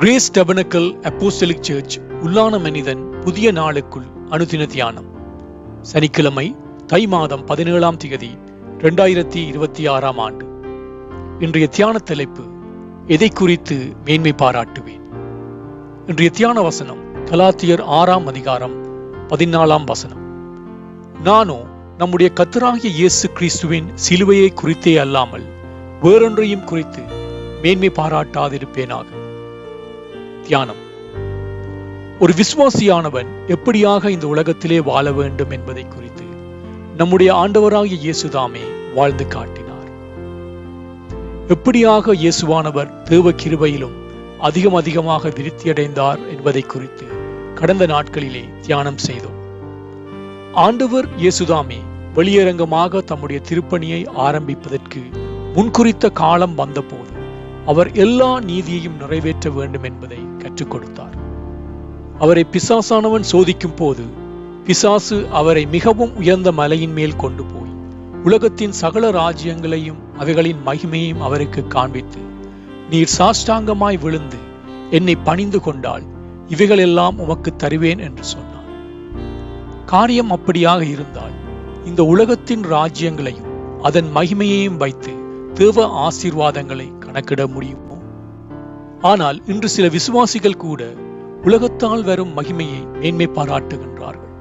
Grace டெபனக்கல் apostolic search உள்ளான மனிதன் புதிய நாளுக்குள் அனுதின தியானம். சனிக்கிழமை தை மாதம் பதினேழாம் தேதி இரண்டாயிரத்தி இருபத்தி ஆறாம் ஆண்டு. இன்றைய தியான தலைப்பு எதை குறித்து மேன்மை பாராட்டுவேன்? இன்றைய தியான வசனம் கலாத்தியர் ஆறாம் அதிகாரம் பதினாலாம் வசனம். நானோ நம்முடைய கத்தராகிய இயேசு கிறிஸ்துவின் சிலுவையை குறித்தே அல்லாமல் வேறொன்றையும் குறித்து மேன்மை பாராட்டாதிருப்பேனாக. தியானம் ஒரு விசுவாசியானவன் எப்படியாக இந்த உலகத்திலே வாழ வேண்டும் என்பதை குறித்து நம்முடைய ஆண்டவராகிய இயேசுதாமே வாழ்ந்து காட்டினார். எப்படியாக இயேசுவானவர் தேவ கிருபையிலும் அதிகம் அதிகமாக விருத்தியடைந்தார் என்பதை குறித்து கடந்த நாட்களிலே தியானம் செய்தோம். ஆண்டவர் இயேசுதாமே வெளியரங்கமாக தம்முடைய திருப்பணியை ஆரம்பிப்பதற்கு முன்குறித்த காலம் வந்தபோது அவர் எல்லா நீதியையும் நிறைவேற்ற வேண்டும் என்பதை கற்றுக் கொடுத்தார். அவரை பிசாசானவன் சோதிக்கும் போது பிசாசு அவரை மிகவும் உயர்ந்த மலையின் மேல் கொண்டு போய் உலகத்தின் சகல ராஜ்யங்களையும் அவைகளின் மகிமையும் அவருக்கு காண்பித்து நீர் சாஷ்டாங்கமாய் விழுந்து என்னை பணிந்து கொண்டால் இவைகளெல்லாம் உமக்கு தருவேன் என்று சொன்னார் காரியம் அப்படியாக இருந்தால் இந்த உலகத்தின் ராஜ்யங்களையும் அதன் மகிமையையும் வைத்து தேவ ஆசீர்வாதங்களை கணக்கிட முடியுமோ? ஆனால் இன்று சில விசுவாசிகள் கூட உலகத்தால் வரும் மகிமையை மேன்மை பாராட்டுகின்றார்கள்.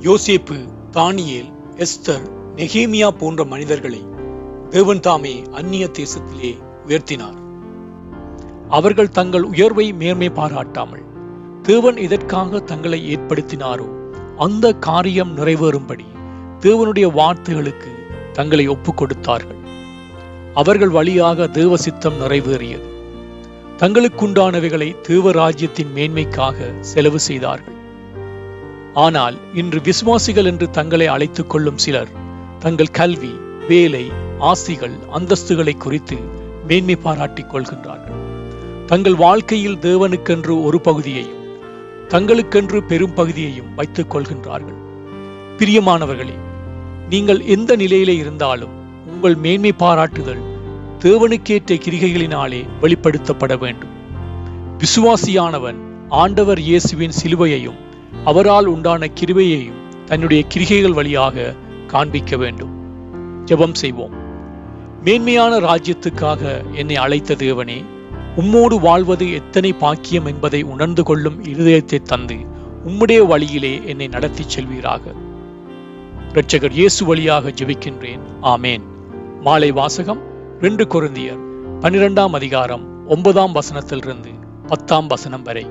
யோசேப்பு தானியேல் எஸ்தர் நெகேமியா போன்ற மனிதர்களை தேவன் தாமே அந்நிய தேசத்திலே உயர்த்தினார். அவர்கள் தங்கள் உயர்வை மேன்மை பாராட்டாமல் தேவன் எதற்காக தங்களை ஏற்படுத்தினாரோ அந்த காரியம் நிறைவேறும்படி தேவனுடைய வார்த்தைகளுக்கு தங்களை ஒப்புக் கொடுத்தார்கள் அவர்கள் வழியாக தேவ சித்தம் நிறைவேறியது. தங்களுக்குண்டானவைகளை தேவ ராஜ்யத்தின் மேன்மைக்காக செலவு செய்தார்கள். ஆனால் இன்று விசுவாசிகள் என்று தங்களை அழைத்துக் கொள்ளும் சிலர் தங்கள் கல்வி வேலை ஆசிகள் அந்தஸ்துகளை குறித்து மேன்மை பாராட்டிக் கொள்கின்றார்கள். தங்கள் வாழ்க்கையில் தேவனுக்கென்று ஒரு பகுதியையும் தங்களுக்கென்று பெரும் பகுதியையும் வைத்துக் கொள்கின்றார்கள். பிரியமானவர்களே நீங்கள் எந்த நிலையிலே இருந்தாலும் உங்கள் மேன்மை பாராட்டுதல் தேவனுக்கேற்ற கிரிகைகளினாலே வெளிப்படுத்தப்பட வேண்டும். விசுவாசியானவன் ஆண்டவர் இயேசுவின் சிலுவையையும் அவரால் உண்டான கிருவையையும் தன்னுடைய கிரிகைகள் வழியாக காண்பிக்க வேண்டும். ஜெபம் செய்வோம். மேன்மையான ராஜ்யத்துக்காக என்னை அழைத்த தேவனே உம்மோடு வாழ்வது எத்தனை பாக்கியம் என்பதை உணர்ந்து கொள்ளும் இருதயத்தை தந்து உம்முடைய வழியிலே என்னை நடத்திச் செல்வீராக. இரட்சகர் இயேசு வழியாக ஜெபிக்கின்றேன். ஆமேன். மாலை வாசகம் ரெண்டு கொருந்தியர் பனிரெண்டாம் அதிகாரம் ஒன்பதாம் வசனத்திலிருந்து பத்தாம் வசனம் வரை.